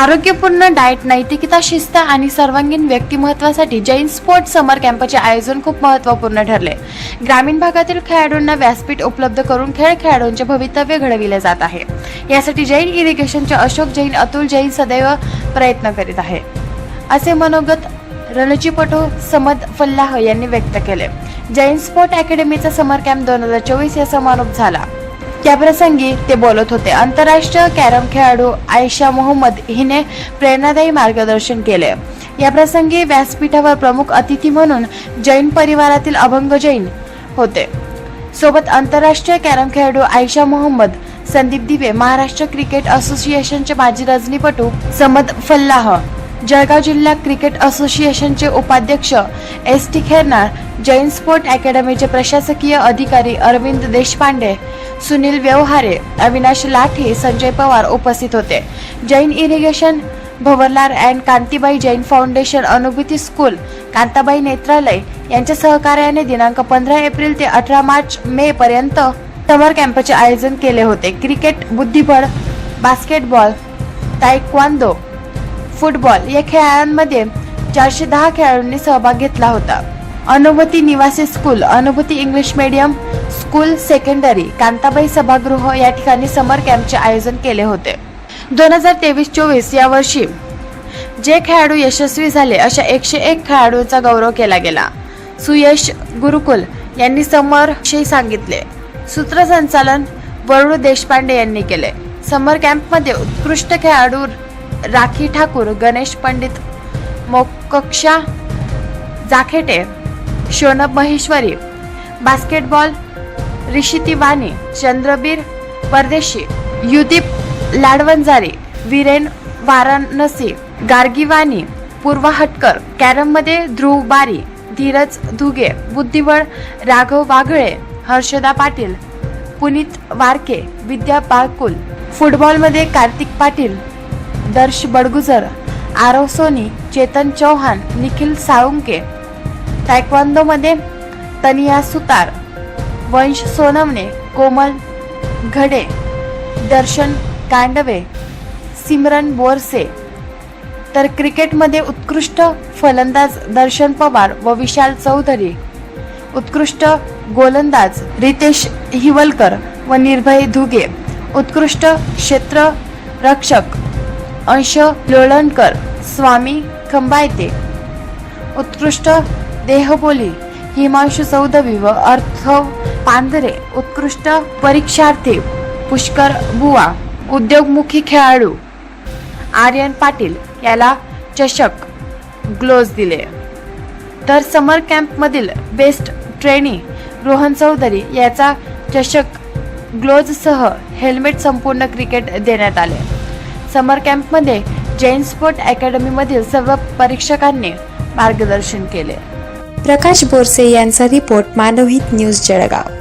आरोग्यपूर्ण डाएट नैतिकता शिस्त आणि सर्वांगीण व्यक्तिमत्वासाठी जैन स्पोर्ट समर कॅम्पचे आयोजन खूप महत्त्वपूर्ण ठरले. ग्रामीण भागातील खेळाडूंना व्यासपीठ उपलब्ध करून खेळ खेळाडूंचे भवितव्य घडविले जात आहे. यासाठी जैन इरिगेशनचे अशोक जैन अतुल जैन सदैव प्रयत्न करीत आहे. असे मनोगत रणजीपटू समद फल्लाह यांनी व्यक्त केले. जैन स्पोर्ट अकॅडमीचा समर कॅम्प दोन हजार चोवीस या समारोप झाला. त्याप्रसंगी ते बोलत होते. आंतरराष्ट्रीय कॅरम खेळाडू आयशा मोहम्मद हिने प्रेरणादायी मार्गदर्शन केले. या प्रसंगी व्यासपीठावर प्रमुख अतिथी म्हणून जैन परिवारातील अभंग जैन होते. सोबत आंतरराष्ट्रीय कॅरम खेळाडू आयशा मोहम्मद संदीप दिवे महाराष्ट्र क्रिकेट असोसिएशनचे माजी रजनीपटू समद फल्लाह जळगाव जिल्हा क्रिकेट असोसिएशनचे उपाध्यक्ष S T Khairnar Jain sport अकॅडमीचे प्रशासकीय अधिकारी अरविंद देशपांडे सुनील व्यवहारे अविनाश लाठे संजय पवार उपस्थित होते. Jain irrigation Bhavarlal and Kantibai Jain foundation Anubhuti school Kantabai Netralaya यांच्या सहकार्याने दिनांक पंधरा एप्रिल ते अठरा मार्च मे पर्यंत समर कॅम्पचे आयोजन केले होते. क्रिकेट बुद्धिबळ बास्केटबॉल तायक्वांदो फुटबॉल या खेळांमध्ये चारशे दहा खेळाडूंनी सहभाग घेतला होता. अनुभूती निवासी school Anubhuti English medium school secondary Kantabai सभागृह या ठिकाणी समर कॅम्पचे आयोजन केले होते. दोन हजार तेवीस चोवीस या वर्षी जे खेळाडू यशस्वी झाले अशा एकशे एक खेळाडूंचा गौरव केला गेला. सुयश गुरुकुल यांनी समर सांगितले. सूत्रसंचालन वरुण देशपांडे यांनी केले. समर कॅम्पमध्ये उत्कृष्ट खेळाडू राखी ठाकूर गणेश पंडित मोकक्षा जाखेटे शोनब महेश्वरी बास्केटबॉल रिशिती वाणी चंद्रबीर परदेशी युदीप लाडवंजारी विरेन वाराणसी गार्गीवानी पूर्वा हटकर कॅरममध्ये ध्रुव बारी धीरज धुगे बुद्धिबळ राघव वाघळे हर्षदा पाटील पुनीत वारके विद्या बाळकुल. फुटबॉलमध्ये कार्तिक पाटील दर्श बडगुजर आरव सोनी चेतन चौहान निखिल साळुंके तायक्वांदोमध्ये तनिया सुतार वंश सोनवणे कोमल घडे दर्शन कांडवे सिमरन बोरसे. तर क्रिकेटमध्ये उत्कृष्ट फलंदाज दर्शन पवार व विशाल चौधरी. उत्कृष्ट गोलंदाज रितेश हिवलकर व निर्भय धुगे. उत्कृष्ट क्षेत्र रक्षक अंश लोळणकर स्वामी खंबायते. उत्कृष्ट देहबोली हिमांशु चौधरी व अर्थव पांधरे उत्कृष्ट परीक्षार्थी पुष्कर बुवा उद्योगमुखी खेळाडू. आर्यन पाटील याला चषक ग्लोज दिले. तर समर कॅम्पमधील बेस्ट ट्रेनी रोहन चौधरी याचा चषक ग्लोजसह हेल्मेट संपूर्ण क्रिकेट देण्यात आले. समर कॅम्पमध्ये जैन स्पोर्ट अकॅडमीमधील सर्व परीक्षकांनी मार्गदर्शन केले. प्रकाश बोरसे यांचा रिपोर्ट मानवहित न्यूज जळगाव.